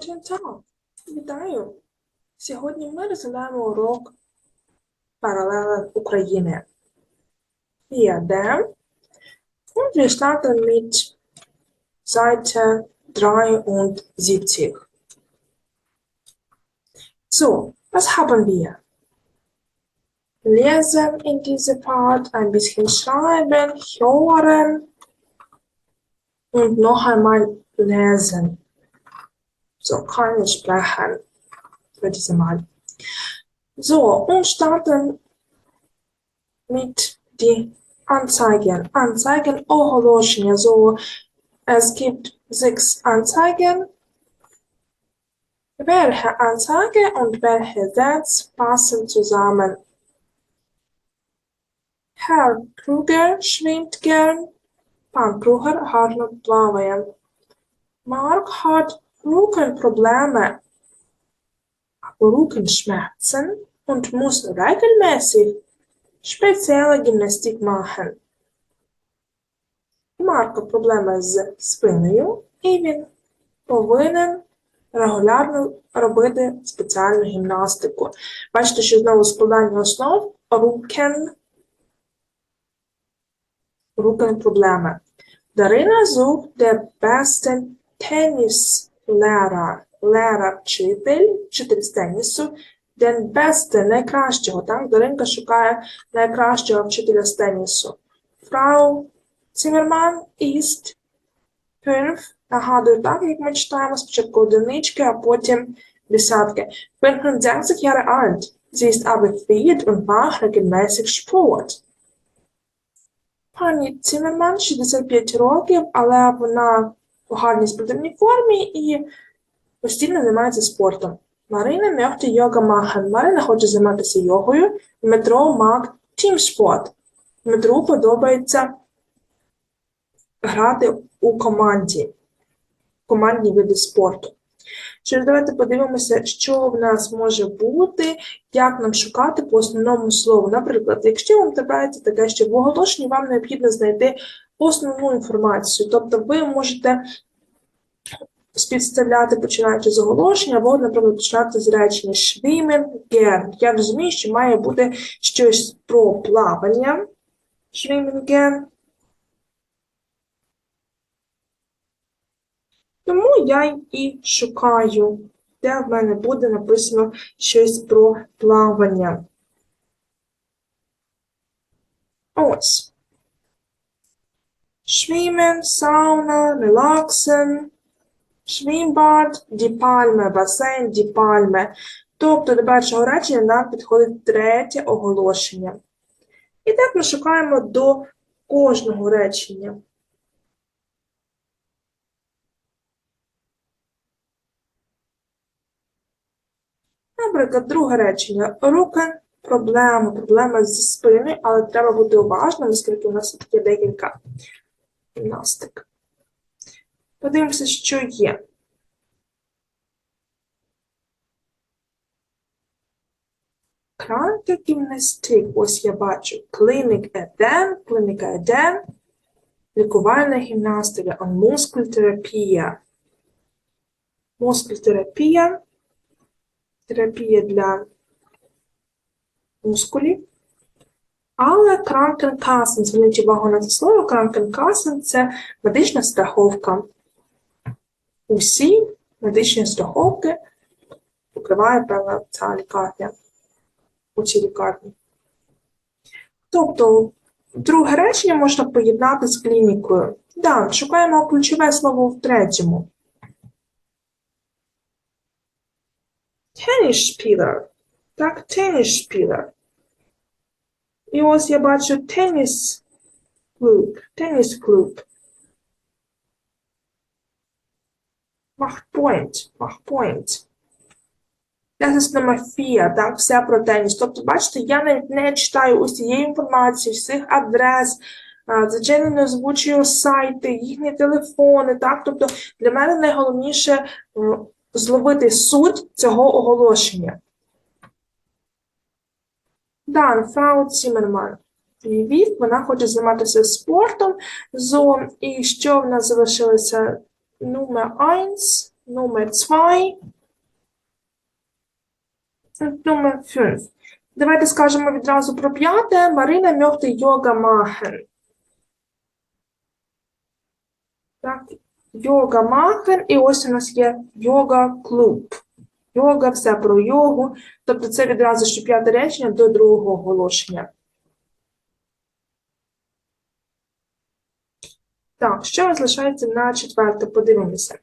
Guten Tag. Вітаю! Сьогодні ми розглядаємо урок Паралелен України. Wir dem und wir starten mit Seite 73. So, was haben wir? Lesen in diesem Part, ein bisschen schreiben, hören und noch einmal lesen. So, kann ich gleich für diese Mal. So, und starten mit den Anzeigen. Anzeigen Oholoschnia. So, es gibt sechs Anzeigen. Welche Anzeige und welche Sätze passen zusammen? Herr Kruger schwimmt gern. Pan Krüger hat noch Mark hat Rückenprobleme. Aber Rückenschmerzen und muss regelmäßig spezielle Gymnastik machen. У Марка проблеми з спиною, і він повинен регулярно робити спеціальну гімнастику. Бачите, що знову складання основ рукен, Rückenprobleme. Дарина Зуб der besten Tennislehrer. Лера вчитель, вчитель з тенісу. Den beste, найкращого, так? Даринка шукає найкращого вчителя з тенісу. Frau Zimmermann ist fünf. Нагадую, так, як ми читаємо, спочатку одинички, а потім десятки. 65 Jahre alt. Sie ist fit und macht regelmäßig Sport. Пані Цимерман 65 років, але вона у гарній спортивній формі і постійно займається спортом. Марина möchte йога machen. Марина хоче займатися йогою. Дмитро mag Teamsport. Дмитру подобається грати у команді, командні види спорту. Що давайте подивимося, що в нас може бути, як нам шукати по основному слову. Наприклад, якщо вам трапляється таке, що в оголошенні вам необхідно знайти основну інформацію, тобто ви можете співставляти, починаючи з оголошення, або, наприклад, починати з речення schwimmen gern. Я розумію, що має бути щось про плавання. Gern. Тому я і шукаю, де в мене буде написано щось про плавання. Ось. Schwimmen, Sauna, relaxen, Schwimmbad, die Palme, басейн, die Palme. Тобто до першого речення нам підходить третє оголошення. І так ми шукаємо до кожного речення. Наприклад, друге речення. Руки проблема, проблема зі спиною, але треба бути уважним, оскільки у нас є декілька гімнастик. Подивимося, що є. Кранкегімнастик, ось я бачу. Клінік еден, клініка еден, лікувальна гімнастика, а мускультерапія. Мускультерапія, терапія для мускулів. Але кранкенкасен, зверніть увагу на це слово, кранкенкасен – це медична страховка. Усі медичні страховки покриває певна ця лікарня у цій лікарні. Тобто, друге речення можна поєднати з клінікою. Да, шукаємо ключове слово в третьому. Tennisspieler. Так, tennisspieler. І ось я бачу теніс клуб, теніс клуб. Махпойнт, Махпойнт. Номер 4, так, все про теніс. Тобто, бачите, я навіть не читаю усієї інформації, всіх адрес, не озвучую сайти, їхні телефони, так, тобто для мене найголовніше зловити суть цього оголошення. Дан, Фрау Цімерман. Львів, вона хоче займатися спортом. Зо, і що в нас залишилося? Номер 1. Nummer 2 und Nummer 5. Давайте скажемо відразу про п'яте. Марина möchte Yoga machen. Так, йога machen, і ось у нас є йога клуб. Йога, все про йогу. Тобто це відразу ще п'яте речення до другого оголошення. Так, що залишається на четверте? Подивимося.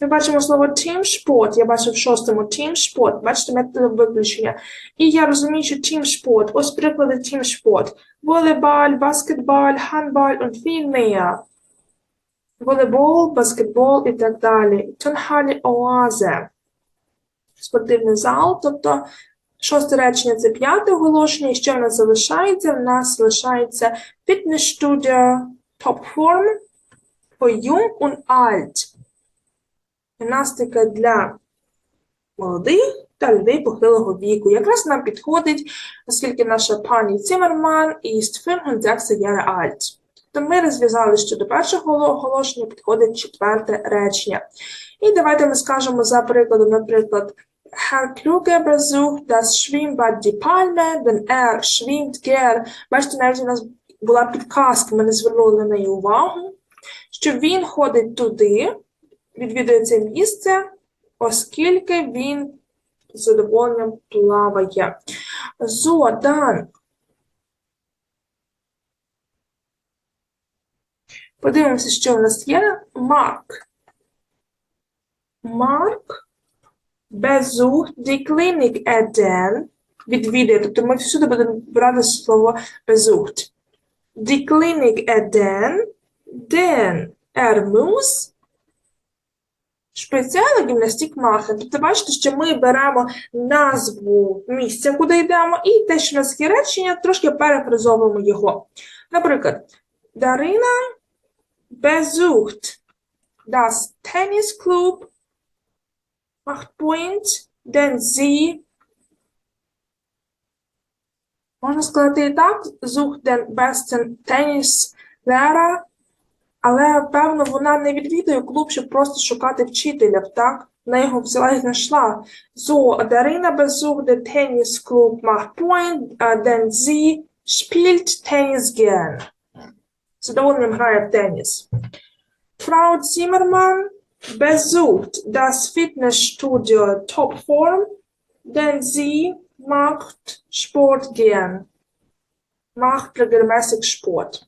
Ми бачимо слово sport. Я бачу в шостому sport. Бачите, метод виключення. І я розумію, що sport. Ось приклади баскетбол, гандбол und viel mehr. Волейбол, баскетбол і так далі. Тонхалі оазе. Спортивний зал, тобто шосте речення це п'яте оголошення. І що в нас залишається? В нас залишається фітнес-студія Top Form for Jung und. Гімнастика для молодих та людей похилого віку. Якраз нам підходить, оскільки наша пані Цимерман ist 65 Jahre alt. То ми розв'язали, що до першого оголошення підходить четверте речення. І давайте ми скажемо за прикладом, наприклад, Herr Kluge besucht das Schwimmbad Die Palme, denn er schwimmt gern. Бачите, навіть у нас була підказка, ми не звернули на неї увагу, що він ходить туди, відвідує це місце, оскільки він з задоволенням плаває. So, dann. Подивимося, що в нас є. Марк. Марк besucht die Klinik Eden. Відвідує, тобто ми всюди будемо брати слово besucht. Die Klinik Eden, denn er muss Спеціально гімнастик machen. Тобто, бачите, що ми беремо назву місця, куди йдемо, і те, що у нас є речення, трошки перефразовуємо його. Наприклад, Дарина besucht das Tennisclub, macht Point, denn sie Можна сказати і так, den besten Tennislehrer, але, певно, вона не відвідує клуб, щоб просто шукати вчителя, так? Вона його взяла і знайшла. So, Darina besucht den Tennisclub macht Point, denn sie spielt Tennis gern. З задоволенням грає в теніс. Frau Zimmermann besucht das Fitnessstudio Topform, denn sie macht Sport gern. Macht regelmäßig Sport.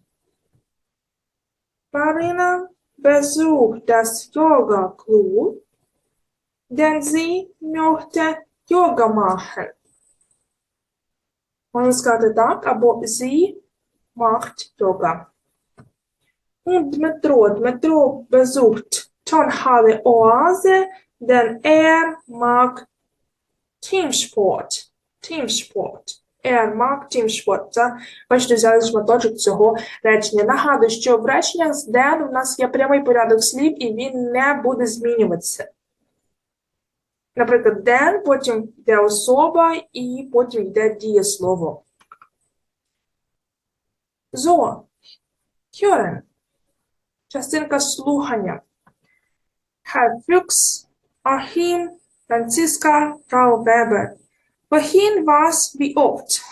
Marina besucht das Yoga-Club, denn sie möchte Yoga machen. Можна сказати так, або sie macht Yoga. Und Dmitro, Dmitro besucht Tonhalle Oase, denn er mag Teamsport. Teamsport. Er mag Teamsport. Це, бачите, взяли шматочок цього речення. Нагадую, що в реченнях з den у нас є прямий порядок слів, і він не буде змінюватися. Наприклад, den, потім йде особа, і потім йде дієслово. So. Hören. Частинка слухання. Herr Fuchs, Achim, Franziska, Frau Weber. Wohin, was, wie oft?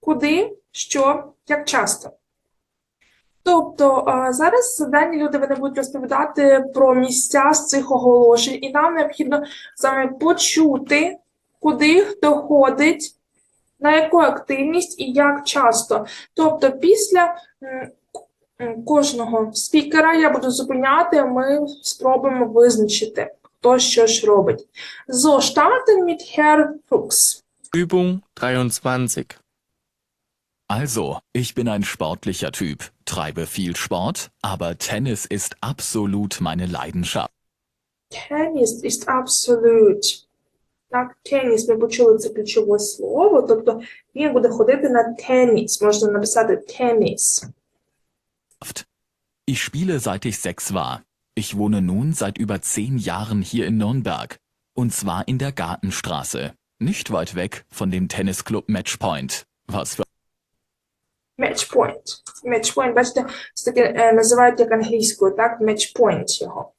Куди, що, як часто? Тобто зараз дані люди вони будуть розповідати про місця з цих оголошень, і нам необхідно саме почути, куди хто ходить, на яку активність і як часто. Тобто, після кожного спікера я буду зупиняти, ми спробуємо визначити, хто що ж робить. So, starten mit Herr Fuchs. Übung 23. Also, ich bin ein sportlicher Typ, treibe viel Sport, aber Tennis ist absolut meine Leidenschaft. Теніс ist absolut. Так, теніс, ми почули це ключове слово, тобто він буде ходити на теніс, можна написати теніс. Ich spiele seit ich sechs war. Ich wohne nun seit über zehn Jahren hier in Nürnberg. Und zwar in der Gartenstraße. Nicht weit weg von dem Tennisclub Matchpoint. Was für Match point. Match point, бачите, це таке е, називають як англійською, так? Match point його.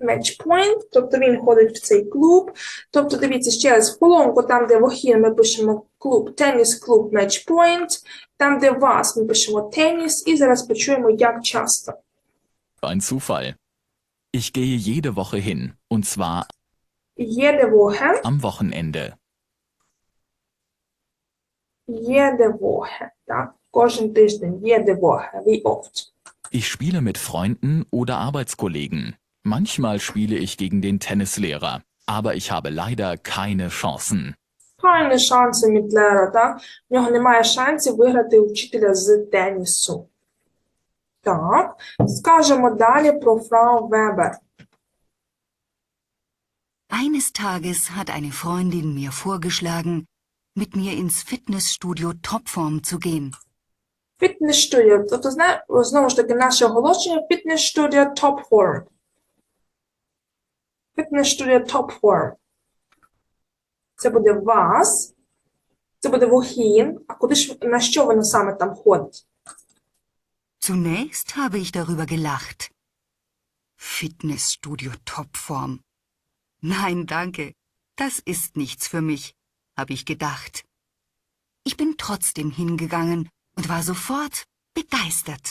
Match point, тобто він ходить в цей клуб. Тобто, дивіться ще раз, в колонку, там, де вохін, ми пишемо клуб, теніс клуб Match point. Там, де вас, ми пишемо теніс, і зараз почуємо, як часто. Ein Zufall. Ich gehe jede Woche hin, und zwar Jede Woche, am Wochenende. jede Woche, так? Кожен тиждень, jede Woche, wie oft. Ich spiele mit Freunden oder Arbeitskollegen. Manchmal spiele ich gegen den Tennislehrer, aber ich habe leider keine Chancen. Keine шанси Мітлера, так? В нього немає шансів виграти учителя з тенісу. Так, скажемо далі про фрау Вебер. Eines Tages hat eine Freundin mir vorgeschlagen, mit mir ins Fitnessstudio Topform zu gehen. Фітнес-студіо. Тобто, зна- знову ж таки, наше оголошення фітнес-студіо Top Form. Фітнес-студіо Top Form. Це буде вас, це буде вохін, а куди ж, на що воно саме там ходить? Zunächst habe ich darüber gelacht. Fitnessstudio Topform. Nein, danke. Das ist nichts für mich, habe ich gedacht. Ich bin trotzdem hingegangen und war sofort begeistert.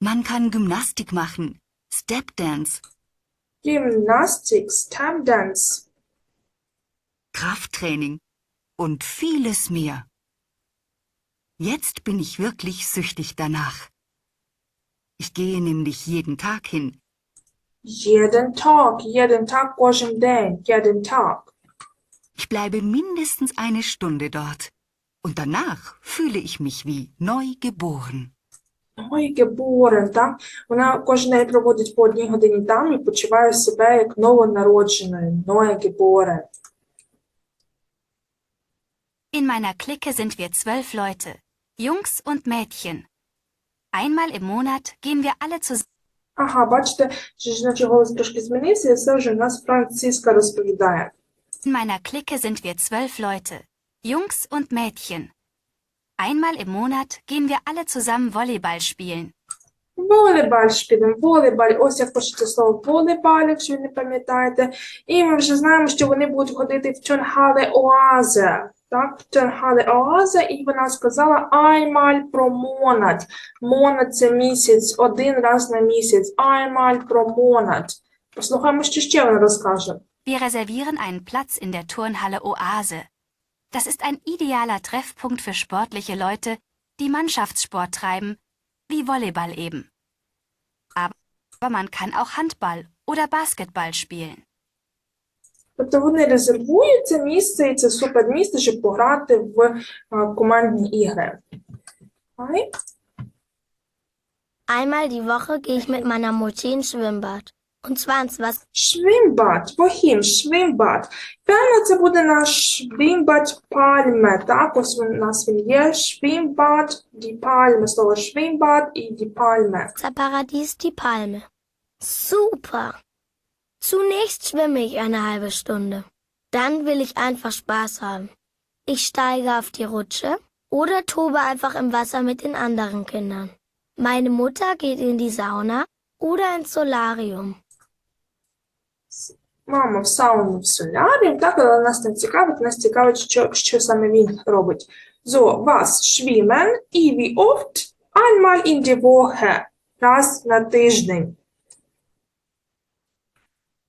Man kann Gymnastik machen, Stepdance, Gymnastik, Stammdance, Krafttraining und vieles mehr. Jetzt bin ich wirklich süchtig danach. Ich gehe nämlich jeden Tag hin. Jeden Tag, jeden Tag, jeden Tag, jeden Tag. Ich bleibe mindestens eine Stunde dort. Und danach fühle ich mich wie neu geboren. Ой, геборен, так? Вона кожен день проводить по одній годині там і почуває себе як новонародженою, Neue geboren. In meiner Clique sind wir zwölf Leute, Jungs und Mädchen. Einmal im Monat gehen wir alle zusammen Ага, бачите, що жіночий голос трошки змінився, і це вже в нас Франциска розповідає. In meiner Clique sind wir zwölf Leute, Jungs und Mädchen. Einmal im Monat gehen wir alle zusammen Volleyball spielen. Волейбаль шпілем, волейбаль, ось як пишеться слово волейбаль, якщо ви не пам'ятаєте. І ми вже знаємо, що вони будуть ходити в Тюнхале Оазе. Так, в Тюнхале Оазе, і вона сказала einmal про монат. Монат – це місяць, один раз на місяць. Einmal про монат. Послухаємо, що ще вона розкаже. Wir reservieren einen Platz in der Turnhalle Oase. Das ist ein idealer Treffpunkt für sportliche Leute, die Mannschaftssport treiben, wie Volleyball eben. Aber man kann auch Handball oder Basketball spielen. Тобто вони резервують це місце, і це супер місце, щоб пограти в е, командні ігри. Окей? Einmal die Woche gehe ich mit meiner Mutti ins Schwimmbad. Und zwar ins Wasser. Швимбад, вохім, швимбад. Певно, це буде наш швимбад пальме. Так, ось він- у нас він є. Швимбад, ді пальме. Слово швимбад і ді пальме. Paradies die Palme. Super! Zunächst schwimme ich eine halbe Stunde. Dann will ich einfach Spaß haben. Ich steige auf die Rutsche oder tobe einfach im Wasser mit den anderen Kindern. Meine Mutter geht in die Sauna oder ins Solarium. Мама в сауну в солярі, так, але нас не цікавить, нас цікавить, що, що саме він робить. So, was schwimmen і wie oft? Einmal in die Woche. Раз на тиждень.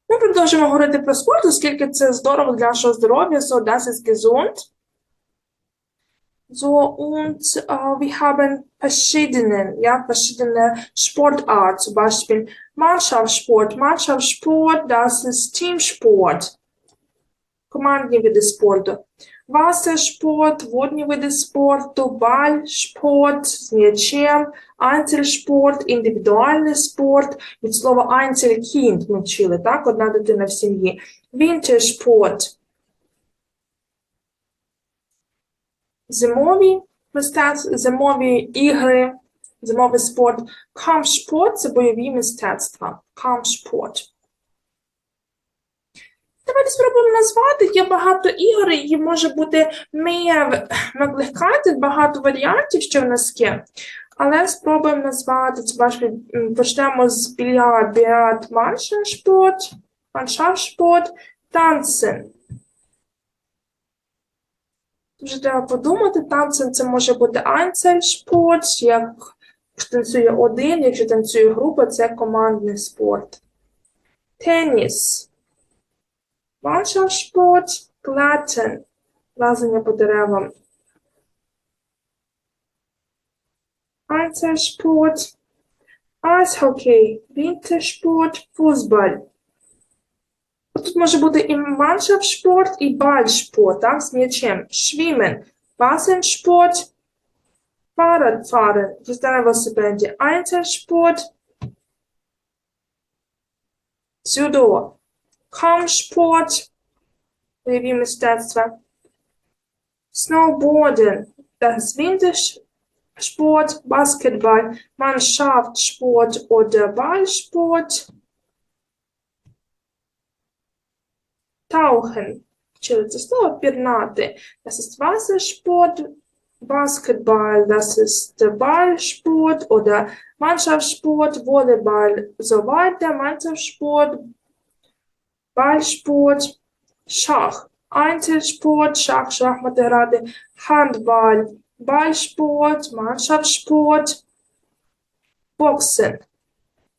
Ми продовжимо говорити про спорт, оскільки це здорово для нашого здоров'я. So, das ist gesund. So, und äh, wir haben verschiedene, ja, verschiedene Sportarten, zum Beispiel Mannschaftssport. Mannschaftssport, das ist Teamsport. Командні види спорту. Wassersport, водні види спорту, бальспорт з м'ячем, Einzelsport, індивідуальний спорт. Від слова Einzelkind ми вчили, так? Одна дитина в сім'ї. Wintersport. Зимові мистецтва, зимові ігри, зимовий спорт. Kampfsport – це бойові мистецтва. Kampfsport. Давайте спробуємо назвати. Є багато ігор, і може бути meer möglichkeiten, багато варіантів, що в нас є. Але спробуємо назвати, бачите, почнемо з більярд, більярд, Mannschaftssport, Mannschaftssport, танцин. Вже треба подумати, танцем це може бути Einzelsport, як танцює один, якщо танцює група, це командний спорт. Теніс. Mannschaftssport, Glatten, лазання по деревам. Einzelsport, Eishockey, Wintersport, Fußball. Тут може бути і Mannschaftssport, і Ballsport, так, з м'ячем. Schwimmen, Wassersport, Fahrradfahren, їзда на велосипеді. Einzelsport, Judo, Kampfsport, бойові мистецтва. Snowboarden, das Wintersport, Basketball, Mannschaftssport oder Ballsport. Tauchen, вчили це слово пірнати. Das ist Wassersport, Basketball, das ist Ballsport oder Mannschaftssport, Volleyball, so weiter, Mannschaftssport, Ballsport, Schach, Einzelsport, Schach, шахмати грати, Handball, Ballsport, Mannschaftssport, Boxen,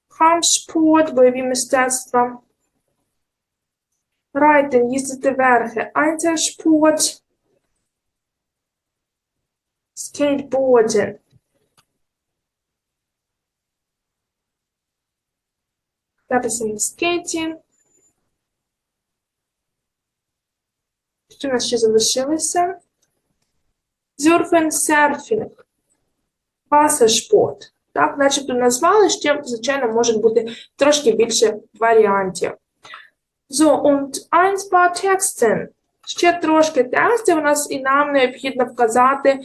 Kampfsport, бойові мистецтва, Reiten, їздити верхи, Einzelsport. Кататися на скейті. Що у нас ще залишилося? Зюрфен, серфінг, Wassersport. Так, начебто назвали, ще, звичайно, може бути трошки більше варіантів. So, und ein paar Texten. Ще трошки текстів у нас і нам необхідно вказати,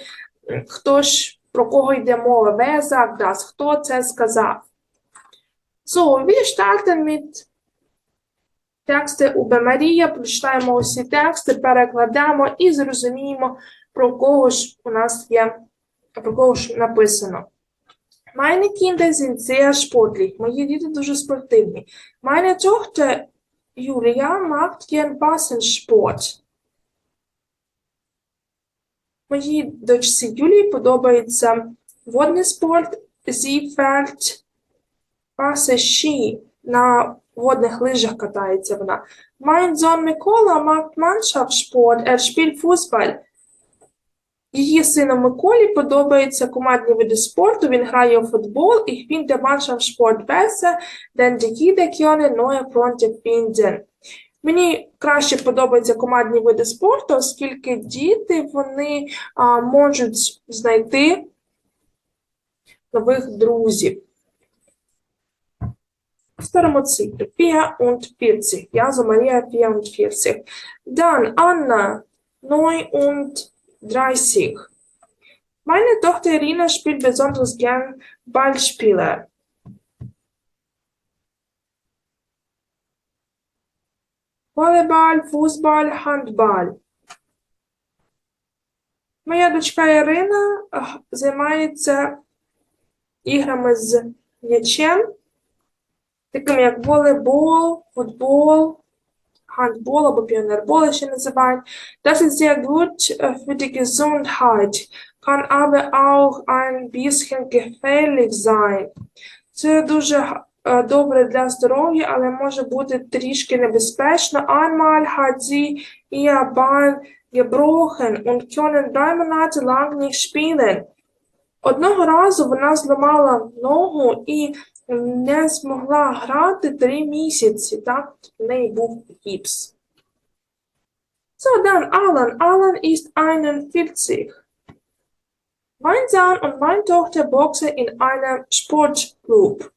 хто ж, про кого йде мова. Wer sagt? Хто це сказав? So, wir starten mit тексти Убе Марія, прочитаємо усі тексти, перекладемо і зрозуміємо, про кого ж у нас є, про кого ж написано. Meine Kinder sind sehr sportlich. Мої діти дуже спортивні. Meine Tochter Julia macht gern Wassersport. Моїй дочці Юлії подобається водний спорт. Sie fährt Wasserski. На водних лижах катається вона. Mein Sohn Микола macht Mannschaftssport. Er spielt Fußball. Її сину Миколі подобаються командні види спорту. Він грає у футбол. Mannschaftssport besser, denn die Kinder können neue Freunde finden. Мені краще подобаються командні види спорту, оскільки діти вони а, можуть знайти нових друзів. Ставимо цифри 44. Я за Марія 44. Dann Anna 39. Meine Tochter Irina spielt besonders gern Ballspieler. Волейбол, футбол, handball. Моя дочка Ірина займається іграми з м'ячем, такими як волейбол, футбол, Handball або піонербол ще називають. Das ist sehr gut äh, für die Gesundheit, kann aber auch ein bisschen gefährlich sein. Це дуже е, добре для здоров'я, але може бути трішки небезпечно. Einmal hat sie ihr Bein gebrochen und können drei Monate lang nicht spielen. Одного разу вона зламала ногу і не змогла грати три місяці. Так, в неї був гіпс. So, dann Alan. Alan ist 41. Mein Sohn und meine Tochter boxen in einem Sportclub.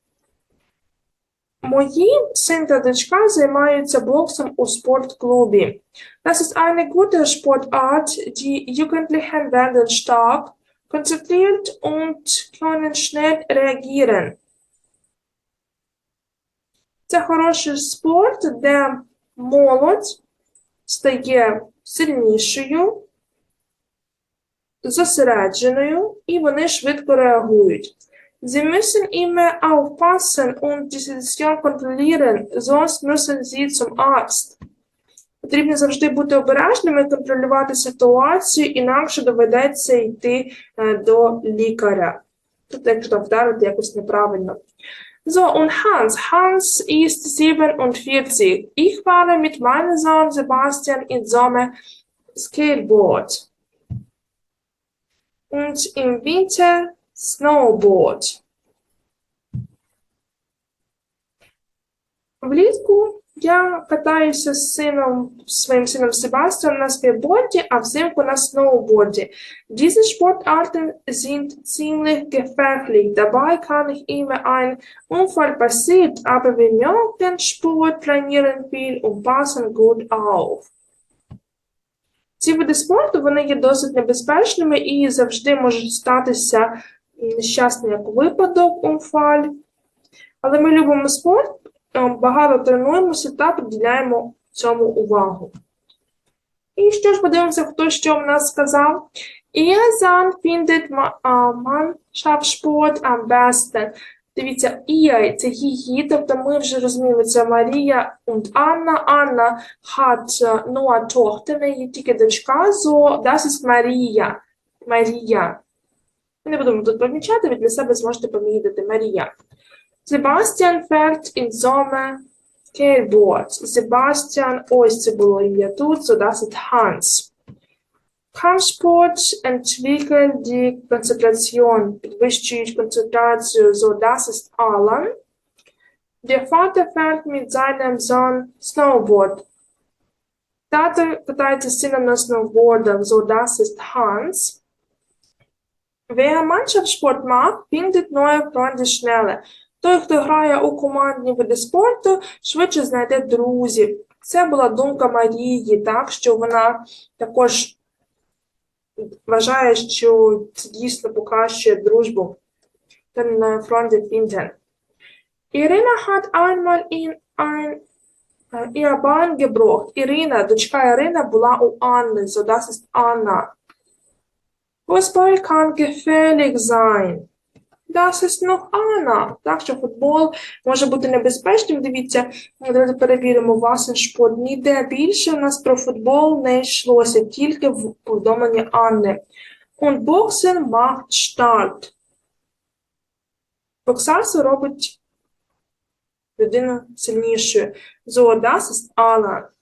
Мої син та дочка займаються боксом у спортклубі. Das ist eine gute Sportart. Die Jugendlichen werden stark, konzentriert und können schnell reagieren. Це хороший спорт, де молодь стає сильнішою, зосередженою, і вони швидко реагують. Sie müssen immer aufpassen und die Situation kontrollieren, sonst müssen sie zum Arzt. Потрібно завжди бути обережними, контролювати ситуацію, інакше доведеться йти е, до лікаря. Тут, якщо вдарити якось неправильно. So, und Hans. Hans ist 47. Ich fahre mit meinem Sohn Sebastian im Sommer Skateboard. Und im Winter Snowboard. Влітку я катаюся з сином, своїм сином Себастьяном на скейтборді, а взимку на сноуборді. Diese Sportarten sind ziemlich gefährlich. Dabei kann ich immer ein Unfall passiert, aber wir mögen Sport, trainieren viel und passen gut auf. Ці види спорту вони є досить небезпечними і завжди можуть статися нещасний як випадок, умфаль. Але ми любимо спорт, багато тренуємося та приділяємо цьому увагу. І що ж подивимося, хто що в нас сказав. Sohn findet Mannschaftssport am besten. Дивіться, ihr – це її, тобто ми вже розуміємо, це Марія und Anna. Anna hat äh, nur Tochter, неї тільки дочка, so das ist Maria. Марія. Не будемо тут помічати, ви для себе зможете помітити Марія. Sebastian fährt im Sommer Skateboard. Sebastian, ось це було ім'я тут, so das ist Hans. Kampfsport entwickelt die Konzentration, підвищують концентрацію, so das ist Alan. Der Vater fährt mit seinem Sohn Snowboard. Тато катається з сином на сноубордах, so das ist Hans. Wer Mannschaftssport mag, findet neue Freunde schneller. Той, хто грає у командні види спорту, швидше знайде друзів. Це була думка Марії, так, що вона також вважає, що це дійсно покращує дружбу. Den äh, Freunde finden. Irina hat einmal in ein ihr Bein gebrochen. Ірина, дочка Ірина була у Анни, so das ist Anna. Fußball kann gefährlich sein. Ist noch Anna. Так що футбол може бути небезпечним. Дивіться, давайте перевіримо власне шпорт. Ніде більше у нас про футбол не йшлося, тільки в повідомленні Анни. Und Boxen macht. Боксарство робить людину сильнішою. So, das Anna.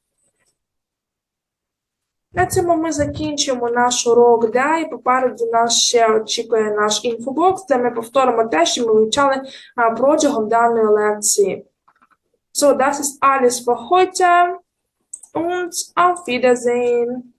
На цьому ми закінчимо наш урок ДА, і попереду нас ще очікує наш інфобокс, де ми повторимо те, що ми вивчали протягом даної лекції. So, das ist alles für heute und auf Wiedersehen.